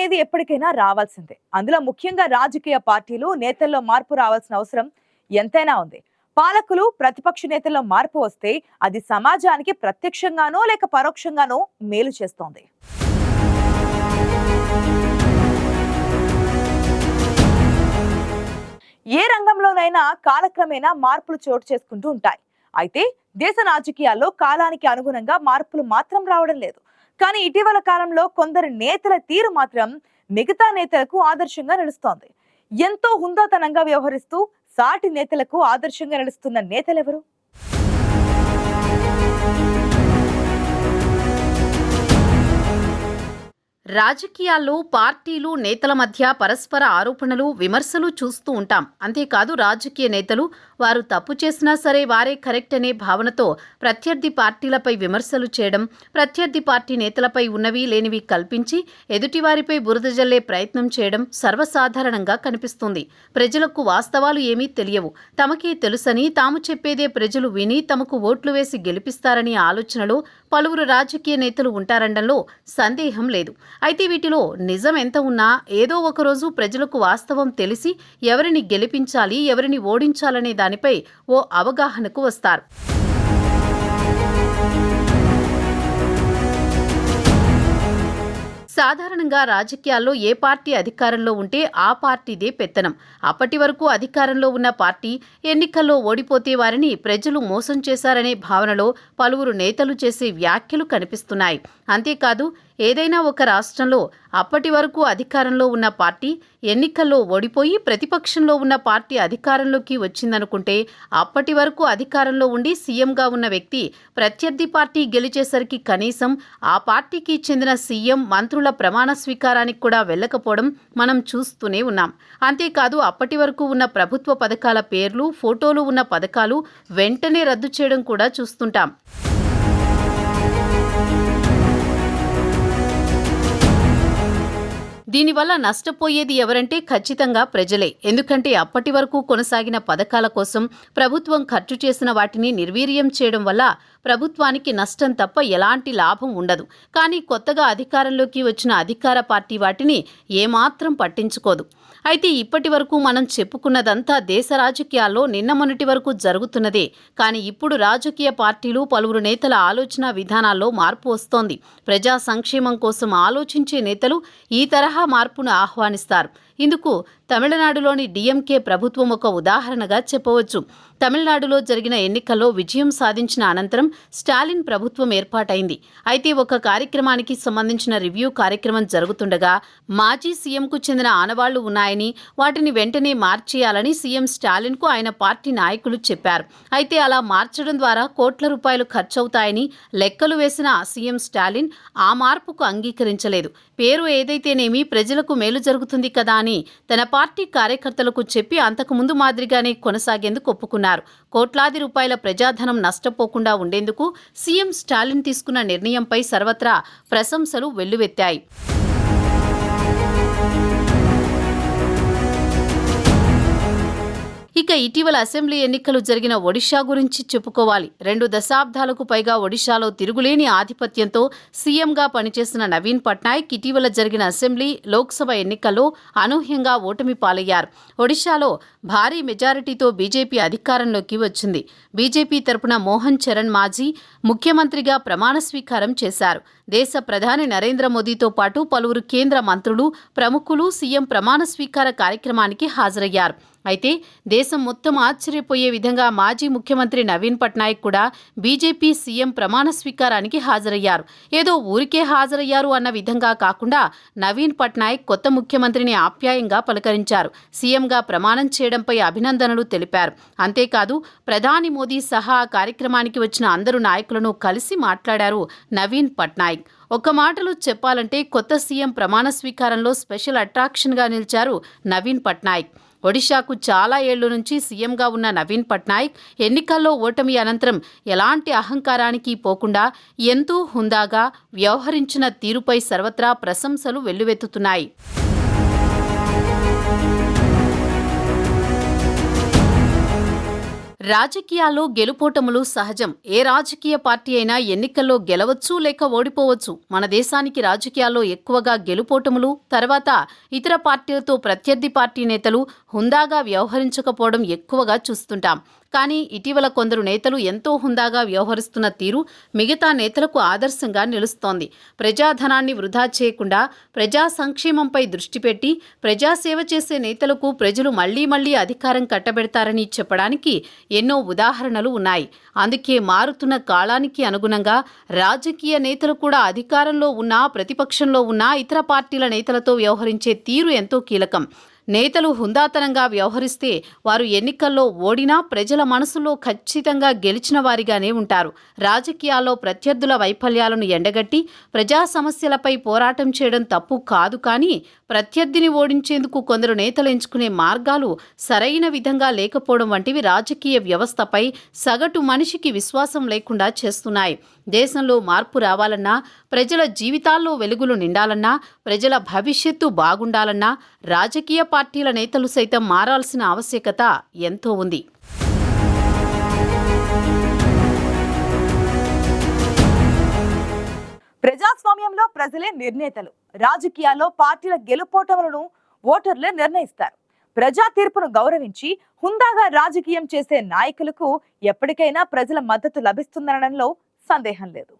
అనేది ఎప్పటికైనా రావాల్సిందే. అందులో ముఖ్యంగా రాజకీయ పార్టీలు నేతల్లో మార్పు రావాల్సిన అవసరం ఎంతైనా ఉంది. పాలకులు ప్రతిపక్ష నేతల్లో మార్పు వస్తే అది సమాజానికి ప్రత్యక్షంగానో లేక పరోక్షంగానో మేలు చేస్తోంది. ఏ రంగంలోనైనా కాలక్రమేణా మార్పులు చోటు చేసుకుంటూ ఉంటాయి. అయితే దేశ రాజకీయాల్లో కాలానికి అనుగుణంగా మార్పులు మాత్రం రావడం లేదు. కానీ ఇటీవల కాలంలో కొందరు నేతల తీరు మాత్రం మిగతా నేతలకు ఆదర్శంగా నిలుస్తోంది. ఎంతో హుందాతనంగా వ్యవహరిస్తూ సాటి నేతలకు ఆదర్శంగా నిలుస్తున్న నేతలెవరు? రాజకీయాల్లో పార్టీలు నేతల మధ్య పరస్పర ఆరోపణలు విమర్శలు చూస్తూ ఉంటాం. అంతేకాదు రాజకీయ నేతలు వారు తప్పు చేసినా సరే వారే కరెక్ట్ అనే భావనతో ప్రత్యర్థి పార్టీలపై విమర్శలు చేయడం ప్రత్యర్థి పార్టీ నేతలపై ఉన్నవి లేనివి కల్పించి ఎదుటివారిపై బురద జల్లే ప్రయత్నం చేయడం సర్వసాధారణంగా కనిపిస్తుంది. ప్రజలకు వాస్తవాలు ఏమీ తెలియవు. తమకే తెలుసని తాము చెప్పేదే ప్రజలు విని తమకు ఓట్లు వేసి గెలిపిస్తారనే ఆలోచనలో పలువురు రాజకీయ నేతలు ఉంటారనడంలో సందేహం లేదు. అయితే వీటిలో నిజం ఎంత ఉన్నా ఏదో ఒకరోజు ప్రజలకు వాస్తవం తెలిసి ఎవరిని గెలిపించాలి ఎవరిని ఓడించాలనే దానిపై ఓ అవగాహనకు వస్తారు. సాధారణంగా రాజకీయాల్లో ఏ పార్టీ అధికారంలో ఉంటే ఆ పార్టీదే పెత్తనం. అప్పటి వరకు అధికారంలో ఉన్న పార్టీ ఎన్నికల్లో ఓడిపోతే వారిని ప్రజలు మోసం చేశారనే భావనలో పలువురు నేతలు చేసే వ్యాఖ్యలు కనిపిస్తున్నాయి. అంతేకాదు ఏదైనా ఒక రాష్ట్రంలో అప్పటి వరకు అధికారంలో ఉన్న పార్టీ ఎన్నికల్లో ఓడిపోయి ప్రతిపక్షంలో ఉన్న పార్టీ అధికారంలోకి వచ్చిందనుకుంటే అప్పటి వరకు అధికారంలో ఉండి సీఎంగా ఉన్న వ్యక్తి ప్రత్యర్థి పార్టీ గెలిచేసరికి కనీసం ఆ పార్టీకి చెందిన సీఎం మంత్రుల ప్రమాణ స్వీకారానికి కూడా వెళ్ళకపోవడం మనం చూస్తూనే ఉన్నాం. అంతేకాదు అప్పటి వరకు ఉన్న ప్రభుత్వ పథకాల పేర్లు ఫోటోలు ఉన్న పథకాలు వెంటనే రద్దు చేయడం కూడా చూస్తుంటాం. దీనివల్ల నష్టపోయేది ఎవరంటే ఖచ్చితంగా ప్రజలే. ఎందుకంటే అప్పటి వరకు కొనసాగిన పథకాల కోసం ప్రభుత్వం ఖర్చు చేసిన వాటిని నిర్వీర్యం చేయడం వల్ల ప్రభుత్వానికి నష్టం తప్ప ఎలాంటి లాభం ఉండదు. కానీ కొత్తగా అధికారంలోకి వచ్చిన అధికార పార్టీ వాటిని ఏమాత్రం పట్టించుకోదు. అయితే ఇప్పటి వరకు మనం చెప్పుకున్నదంతా దేశ రాజకీయాల్లో నిన్న మొన్నటి వరకు జరుగుతున్నదే. కానీ ఇప్పుడు రాజకీయ పార్టీలు పలువురు నేతల ఆలోచన విధానాల్లో మార్పు వస్తోంది. ప్రజా సంక్షేమం కోసం ఆలోచించే నేతలు ఈ తరహా మార్పును ఆహ్వానిస్తారు. ఇందుకు తమిళనాడులోని డిఎంకే ప్రభుత్వం ఒక ఉదాహరణగా చెప్పవచ్చు. తమిళనాడులో జరిగిన ఎన్నికల్లో విజయం సాధించిన అనంతరం స్టాలిన్ ప్రభుత్వం ఏర్పాటైంది. అయితే ఒక కార్యక్రమానికి సంబంధించిన రివ్యూ కార్యక్రమం జరుగుతుండగా మాజీ సీఎంకు చెందిన ఆనవాళ్ళు ఉన్నాయని వాటిని వెంటనే మార్చేయాలని సీఎం స్టాలిన్కు ఆయన పార్టీ నాయకులు చెప్పారు. అయితే అలా మార్చడం ద్వారా కోట్ల రూపాయలు ఖర్చవుతాయని లెక్కలు వేసిన సీఎం స్టాలిన్ ఆ మార్పుకు అంగీకరించలేదు. పేరు ఏదైతేనేమి ప్రజలకు మేలు జరుగుతుంది కదా అని తన పార్టీ కార్యకర్తలకు చెప్పి అంతకుముందు మాదిరిగానే కొనసాగేందుకు ఒప్పుకున్నారు. కోట్లాది రూపాయల ప్రజాధనం నష్టపోకుండా ఉండేందుకు సీఎం స్టాలిన్ తీసుకున్న నిర్ణయంపై సర్వత్రా ప్రశంసలు వెల్లువెత్తాయి. ఇక ఇటీవల అసెంబ్లీ ఎన్నికలు జరిగిన ఒడిషా గురించి చెప్పుకోవాలి. రెండు దశాబ్దాలకు పైగా ఒడిషాలో తిరుగులేని ఆధిపత్యంతో సీఎంగా పనిచేసిన నవీన్ పట్నాయక్ ఇటీవల జరిగిన అసెంబ్లీ లోక్సభ ఎన్నికల్లో అనూహ్యంగా ఓటమి పాలయ్యారు. ఒడిషాలో భారీ మెజారిటీతో బీజేపీ అధికారంలోకి వచ్చింది. బీజేపీ తరపున మోహన్ చరణ్ మాజీ ముఖ్యమంత్రిగా ప్రమాణ స్వీకారం చేశారు. దేశ ప్రధాని నరేంద్ర మోదీతో పాటు పలువురు కేంద్ర మంత్రులు ప్రముఖులు సీఎం ప్రమాణ స్వీకార కార్యక్రమానికి హాజరయ్యారు. అయితే దేశం మొత్తం ఆశ్చర్యపోయే విధంగా మాజీ ముఖ్యమంత్రి నవీన్ పట్నాయక్ కూడా బీజేపీ సీఎం ప్రమాణ స్వీకారానికి హాజరయ్యారు. ఏదో ఊరికే హాజరయ్యారు అన్న విధంగా కాకుండా నవీన్ పట్నాయక్ కొత్త ముఖ్యమంత్రిని ఆప్యాయంగా పలకరించారు. సీఎంగా ప్రమాణం చేయడంపై అభినందనలు తెలిపారు. అంతేకాదు ప్రధాని మోదీ సహా కార్యక్రమానికి వచ్చిన అందరు నాయకులను కలిసి మాట్లాడారు నవీన్ పట్నాయక్. ఒక మాటలో చెప్పాలంటే కొత్త సీఎం ప్రమాణ స్వీకారంలో స్పెషల్ అట్రాక్షన్గా నిలిచారు నవీన్ పట్నాయక్. ఒడిశాకు చాలా ఏళ్ళ నుంచి సీఎంగా ఉన్న నవీన్ పట్నాయక్ ఎన్నికల్లో ఓటమి అనంతరం ఎలాంటి అహంకారానికి పోకుండా ఎంతో హుందాగా వ్యవహరించిన తీరుపై సర్వత్రా ప్రశంసలు వెల్లువెత్తుతున్నాయి. రాజకీయాల్లో గెలుపోటములు సహజం. ఏ రాజకీయ పార్టీ అయినా ఎన్నికల్లో గెలవచ్చు లేక ఓడిపోవచ్చు. మన దేశానికి రాజకీయాల్లో ఎక్కువగా గెలుపోటములు తర్వాత ఇతర పార్టీలతో ప్రత్యర్థి పార్టీ నేతలు హుందాగా వ్యవహరించకపోవడం ఎక్కువగా చూస్తుంటాం. కానీ ఇటీవల కొందరు నేతలు ఎంతో హుందాగా వ్యవహరిస్తున్న తీరు మిగతా నేతలకు ఆదర్శంగా నిలుస్తోంది. ప్రజాధనాన్ని వృధా చేయకుండా ప్రజా సంక్షేమంపై దృష్టి పెట్టి ప్రజాసేవ చేసే నేతలకు ప్రజలు మళ్ళీ మళ్ళీ అధికారం కట్టబెడతారని చెప్పడానికి ఎన్నో ఉదాహరణలు ఉన్నాయి. అందుకే మారుతున్న కాలానికి అనుగుణంగా రాజకీయ నేతలు కూడా అధికారంలో ఉన్నా ప్రతిపక్షంలో ఉన్నా ఇతర పార్టీల నేతలతో వ్యవహరించే తీరు ఎంతో కీలకం. నేతలు హుందాతనంగా వ్యవహరిస్తే వారు ఎన్నికల్లో ఓడినా ప్రజల మనసులో ఖచ్చితంగా గెలిచిన వారిగానే ఉంటారు. రాజకీయాల్లో ప్రత్యర్థుల వైఫల్యాలను ఎండగట్టి ప్రజా సమస్యలపై పోరాటం చేయడం తప్పు కాదు కానీ ప్రత్యర్థిని ఓడించేందుకు కొందరు నేతలు ఎంచుకునే మార్గాలు సరైన విధంగా లేకపోవడం వంటివి రాజకీయ వ్యవస్థపై సగటు మనిషికి విశ్వాసం లేకుండా చేస్తున్నాయి. దేశంలో మార్పు రావాలన్నా ప్రజల జీవితాల్లో వెలుగులు నిండాలన్నా ప్రజల భవిష్యత్తు బాగుండాలన్నా రాజకీయ పార్టీల నేతలు సైతం మారాల్సిన ఆవశ్యకత ఎంతో ఉంది. ప్రజాస్వామ్యంలో ప్రజలే నిర్ణేతలు. రాజకీయాల్లో పార్టీల గెలుపోటములను ఓటర్లే నిర్ణయిస్తారు. ప్రజా తీర్పును గౌరవించి హుందాగా రాజకీయం చేసే నాయకులకు ఎప్పటికైనా ప్రజల మద్దతు లభిస్తుందనడంలో సందేహం లేదు.